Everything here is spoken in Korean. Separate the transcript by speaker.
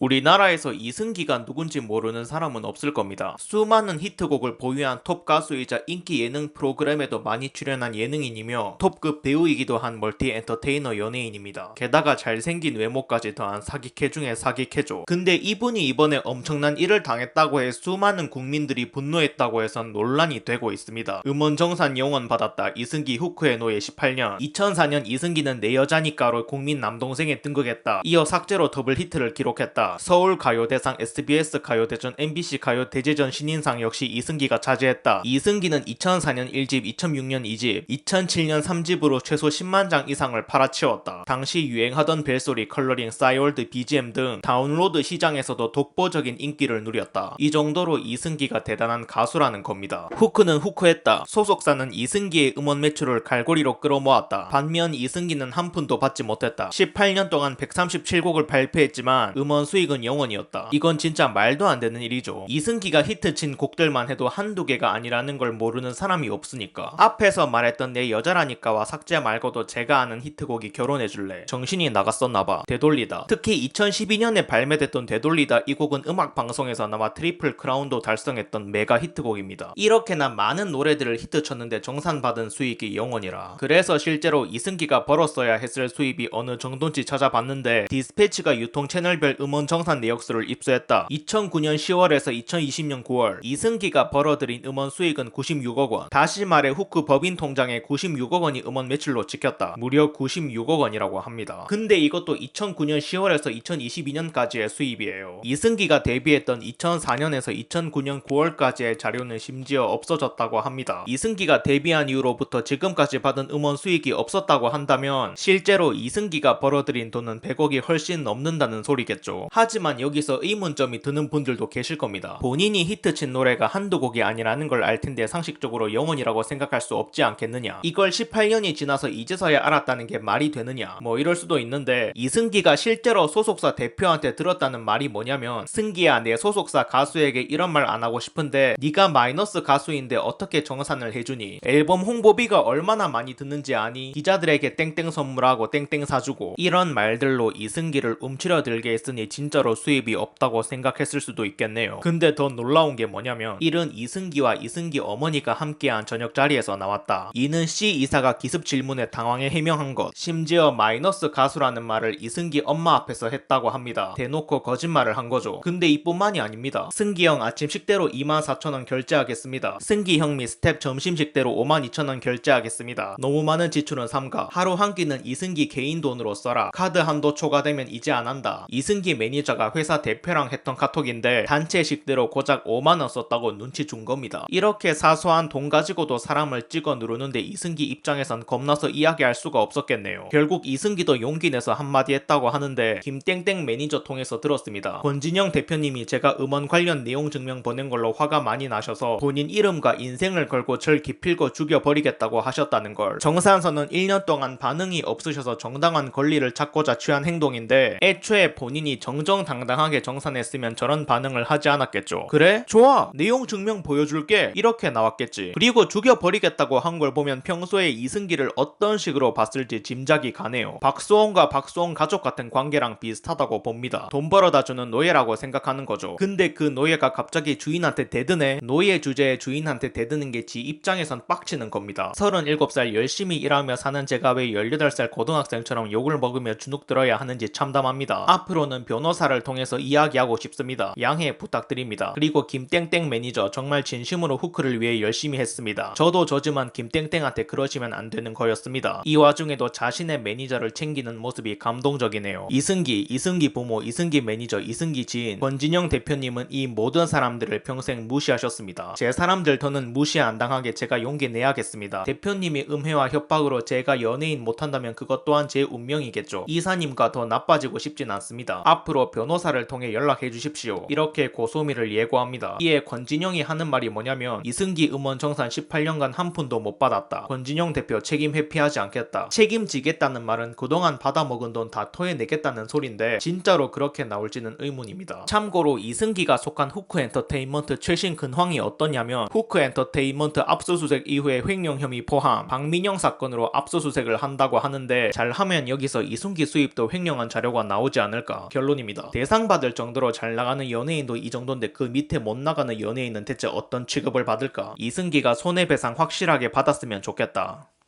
Speaker 1: 우리나라에서 이승기가 누군지 모르는 사람은 없을 겁니다. 수많은 히트곡을 보유한 톱 가수이자 인기 예능 프로그램에도 많이 출연한 예능인이며 톱급 배우이기도 한 멀티 엔터테이너 연예인입니다. 게다가 잘생긴 외모까지 더한 사기캐 중에 사기캐죠. 근데 이분이 이번에 엄청난 일을 당했다고 해 수많은 국민들이 분노했다고 해선 논란이 되고 있습니다. 음원 정산 영원 받았다. 이승기 후크의 노예 18년 2004년 이승기는 내 여자니까로 국민 남동생에 등극했다. 이어 삭제로 더블 히트를 기록했다. 서울 가요대상, SBS 가요대전, MBC 가요대제전 신인상 역시 이승기가 차지했다. 이승기는 2004년 1집, 2006년 2집, 2007년 3집으로 최소 10만 장 이상을 팔아치웠다. 당시 유행하던 벨소리, 컬러링, 싸이월드, BGM 등 다운로드 시장에서도 독보적인 인기를 누렸다. 이 정도로 이승기가 대단한 가수라는 겁니다. 후크는 후크했다. 소속사는 이승기의 음원 매출을 갈고리로 끌어모았다. 반면 이승기는 한 푼도 받지 못했다. 18년 동안 137곡을 발표했지만 음원 수익 은 0원이었다. 이건 진짜 말도 안 되는 일이죠. 이승기가 히트친 곡들만 해도 한두 개가 아니라는 걸 모르는 사람이 없으니까. 앞에서 말했던 내 여자라니까와 삭제 말고도 제가 아는 히트곡이 결혼해줄래. 정신이 나갔었나봐. 되돌리다. 특히 2012년에 발매됐던 되돌리다 이 곡은 음악 방송에서나마 트리플 크라운도 달성했던 메가 히트곡입니다. 이렇게나 많은 노래들을 히트쳤는데 정산받은 수익이 0원이라. 그래서 실제로 이승기가 벌었어야 했을 수입이 어느 정도인지 찾아봤는데 디스패치가 유통 채널별 음원 정산 내역서를 입수했다. 2009년 10월에서 2020년 9월 이승기가 벌어들인 음원 수익은 96억 원. 다시 말해 후크 법인 통장에 96억 원이 음원 매출로 찍혔다. 무려 96억 원이라고 합니다. 근데 이것도 2009년 10월에서 2022년까지의 수입이에요. 이승기가 데뷔했던 2004년에서 2009년 9월까지의 자료는 심지어 없어졌다고 합니다. 이승기가 데뷔한 이후로부터 지금까지 받은 음원 수익이 없었다고 한다면 실제로 이승기가 벌어들인 돈은 100억이 훨씬 넘는다는 소리겠죠. 하지만 여기서 의문점이 드는 분들도 계실 겁니다. 본인이 히트친 노래가 한두 곡이 아니라는 걸 알 텐데 상식적으로 영원이라고 생각할 수 없지 않겠느냐. 이걸 18년이 지나서 이제서야 알았다는 게 말이 되느냐. 뭐 이럴 수도 있는데 이승기가 실제로 소속사 대표한테 들었다는 말이 뭐냐면 승기야 내 소속사 가수에게 이런 말 안 하고 싶은데 네가 마이너스 가수인데 어떻게 정산을 해주니 앨범 홍보비가 얼마나 많이 드는지 아니 기자들에게 땡땡 선물하고 땡땡 사주고 이런 말들로 이승기를 움츠려 들게 했으니 진 짜로 수입이 없다고 생각했을 수도 있겠네요 근데 더 놀라운 게 뭐냐면 일은 이승기와 이승기 어머니가 함께한 저녁 자리에서 나왔다 이는 C 이사가 기습 질문에 당황해 해명한 것 심지어 마이너스 가수라는 말을 이승기 엄마 앞에서 했다고 합니다 대놓고 거짓말을 한 거죠 근데 이뿐만이 아닙니다 승기 형 아침 식대로 24,000원 결제하겠습니다. 승기 형 및 스텝 점심 식대로 52,000원 결제하겠습니다. 너무 많은 지출은 삼가. 하루 한 끼는 이승기 개인 돈으로 써라. 카드 한도 초과되면 이제 안 한다. 이승기 매니 저가 회사 대표랑 했던 카톡인데 단체 식대로 고작 5만원 썼다고 눈치 준 겁니다. 이렇게 사소한 돈 가지고도 사람을 찍어 누르는데 이승기 입장에선 겁나서 이야기할 수가 없었겠네요. 결국 이승기도 용기 내서 한마디 했다고 하는데 김땡땡 매니저 통해서 들었습니다. 권진영 대표님이 제가 음원 관련 내용 증명 보낸 걸로 화가 많이 나셔서 본인 이름과 인생을 걸고 절 기필고 죽여버리겠다고 하셨다는 걸 정산서는 1년 동안 반응이 없으셔서 정당한 권리를 찾고자 취한 행동인데 애초에 본인이 정정 당당하게 정산했으면 저런 반응을 하지 않았겠죠. 그래? 좋아. 내용 증명 보여줄게. 이렇게 나왔겠지. 그리고 죽여버리겠다고 한 걸 보면 평소에 이승기를 어떤 식으로 봤을지 짐작이 가네요. 박수홍과 박수홍 가족 같은 관계랑 비슷하다고 봅니다. 돈 벌어다 주는 노예라고 생각하는 거죠. 근데 그 노예가 갑자기 주인한테 대드네? 노예 주제에 주인한테 대드는 게 지 입장에선 빡치는 겁니다. 37살 열심히 일하며 사는 제가 왜 18살 고등학생처럼 욕을 먹으며 주눅 들어야 하는지 참담합니다. 앞으로는 변호사 를 통해서 이야기하고 싶습니다 양해 부탁드립니다 그리고 김땡땡 매니저 정말 진심으로 후크를 위해 열심히 했습니다 저도 저지만 김땡땡한테 그러시면 안 되는 거였습니다 이 와중에도 자신의 매니저를 챙기는 모습이 감동적이네요 이승기 이승기 부모 이승기 매니저 이승기 지인 권진영 대표님은 이 모든 사람들을 평생 무시하셨습니다. 제 사람들 더는 무시 안 당하게 제가 용기 내야겠습니다. 대표님이 음해와 협박으로 제가 연예인 못한다면 그것 또한 제 운명이겠죠. 이사님과 더 나빠지고 싶진 않습니다. 앞으로 변호사를 통해 연락해 주십시오. 이렇게 고소미를 예고합니다. 이에 권진영이 하는 말이 뭐냐면 이승기 음원 정산 18년간 한 푼도 못 받았다. 권진영 대표 책임 회피하지 않겠다. 책임지겠다는 말은 그동안 받아먹은 돈 다 토해내겠다는 소린데 진짜로 그렇게 나올지는 의문입니다. 참고로 이승기가 속한 후크 엔터테인먼트 최신 근황이 어떠냐면 후크 엔터테인먼트 압수수색 이후에 횡령 혐의 포함 박민영 사건으로 압수수색을 한다고 하는데 잘하면 여기서 이승기 수입도 횡령한 자료가 나오지 않을까 결론입니다. 대상입니다. 대상 받을 정도로 잘 나가는 연예인도 이 정도인데 그 밑에 못 나가는 연예인은 대체 어떤 취급을 받을까? 이승기가 손해배상 확실하게 받았으면 좋겠다.